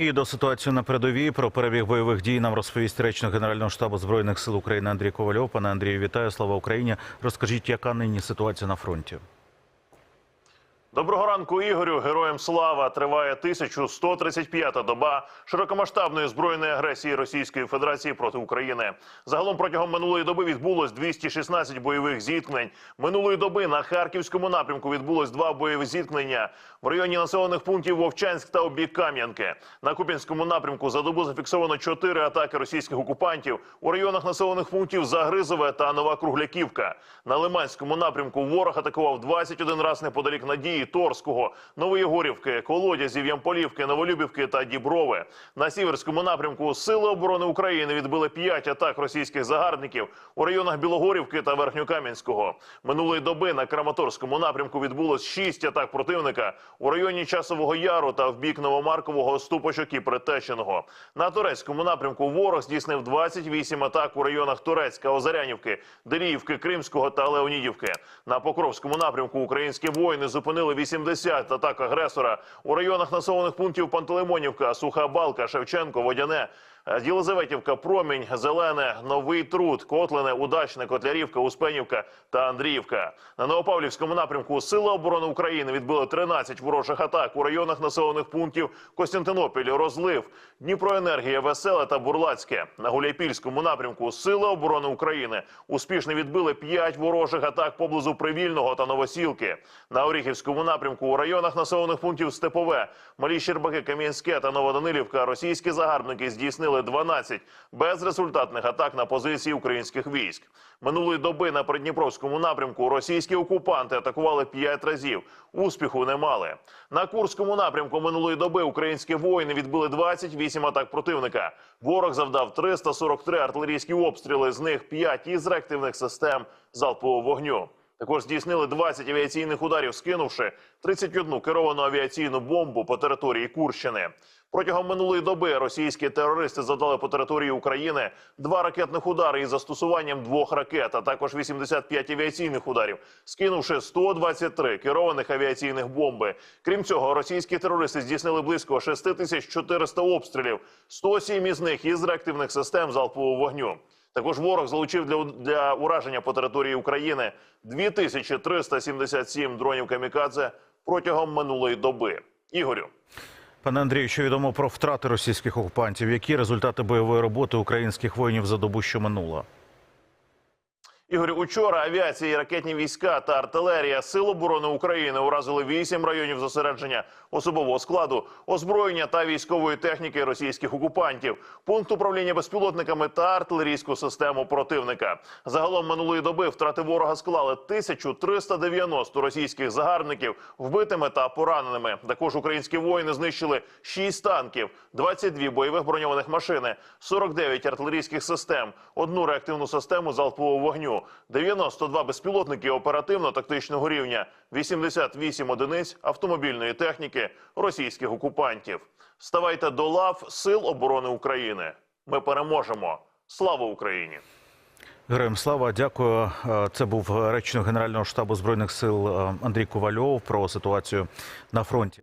І до ситуації на передовій про перебіг бойових дій нам розповість речник Генерального штабу збройних сил України Андрій Ковальов. Пане Андрію, вітаю! Слава Україні! Розкажіть, яка нині ситуація на фронті? Доброго ранку, Ігорю. Героям слава триває 1135-та доба широкомасштабної збройної агресії Російської Федерації проти України. Загалом протягом минулої доби відбулось 216 бойових зіткнень. Минулої доби на харківському напрямку відбулось два бойові зіткнення в районі населених пунктів Вовчанськ та обік Кам'янки. На Куп'янському напрямку за добу зафіксовано чотири атаки російських окупантів у районах населених пунктів Загризове та Нова Кругляківка. На Лиманському напрямку ворог атакував 21 раз неподалік Надії, Торського, Новоєгорівки, Колодязів, Ямполівки, Новолюбівки та Діброви. На сіверському напрямку Сили оборони України відбили 5 атак російських загарбників у районах Білогорівки та Верхньокам'янського. Минулої доби на Краматорському напрямку відбулось 6 атак противника у районі Часового Яру та в бік Новомаркового, Ступочок і Притещеного. На турецькому напрямку ворог здійснив 28 атак у районах Турецька, Озарянівки, Деліївки, Кримського та Леонідівки. На Покровському напрямку українські воїни зупинили 80 атак агресора у районах населених пунктів Пантелеймонівка, Суха Балка, Шевченко, Водяне. Єлизаветівка, Промінь, Зелене, Новий Труд, Котлине, Удачне, Котлярівка, Успенівка та Андріївка. На Новопавлівському напрямку Сили оборони України відбили 13 ворожих атак у районах населених пунктів Костянтинопіль, Розлив, Дніпроенергія, Веселе та Бурлацьке. На Гуляйпільському напрямку Сили оборони України успішно відбили 5 ворожих атак поблизу Привільного та Новосілки. На Оріхівському напрямку у районах населених пунктів Степове, Малі Щербаки, Кам'янське та Новоданилівка російські загарбники здійснили 12 безрезультатних атак на позиції українських військ. Минулої доби на Придніпровському напрямку російські окупанти атакували 5 разів. Успіху не мали. На Курському напрямку минулої доби українські воїни відбили 28 атак противника. Ворог завдав 343 артилерійські обстріли, з них 5 із реактивних систем залпового вогню. Також здійснили 20 авіаційних ударів, скинувши 31 керовану авіаційну бомбу по території Курщини. Протягом минулої доби російські терористи завдали по території України два ракетних удари із застосуванням двох ракет, а також 85 авіаційних ударів, скинувши 123 керованих авіаційних бомби. Крім цього, російські терористи здійснили близько 6400 обстрілів, 107 із них із реактивних систем залпового вогню. Також ворог залучив для, для ураження по території України 2377 дронів камікадзе протягом минулої доби. Ігорю. Пане Андрію, що відомо про втрати російських окупантів? Які результати бойової роботи українських воїнів за добу, що минула? Ігор, учора авіація, і ракетні війська та артилерія Сил оборони України уразили вісім районів зосередження особового складу, озброєння та військової техніки російських окупантів, пункт управління безпілотниками та артилерійську систему противника. Загалом минулої доби втрати ворога склали 1390 російських загарбників вбитими та пораненими. Також українські воїни знищили 6 танків, 22 бойових броньованих машини, 49 артилерійських систем, одну реактивну систему залпового вогню. 92 безпілотники оперативно-тактичного рівня, 88 одиниць автомобільної техніки російських окупантів. Ставайте до лав Сил оборони України. Ми переможемо. Слава Україні! Героям слава, дякую. Е, Це був речник Генерального штабу збройних сил е, Андрій Ковальов про ситуацію на фронті.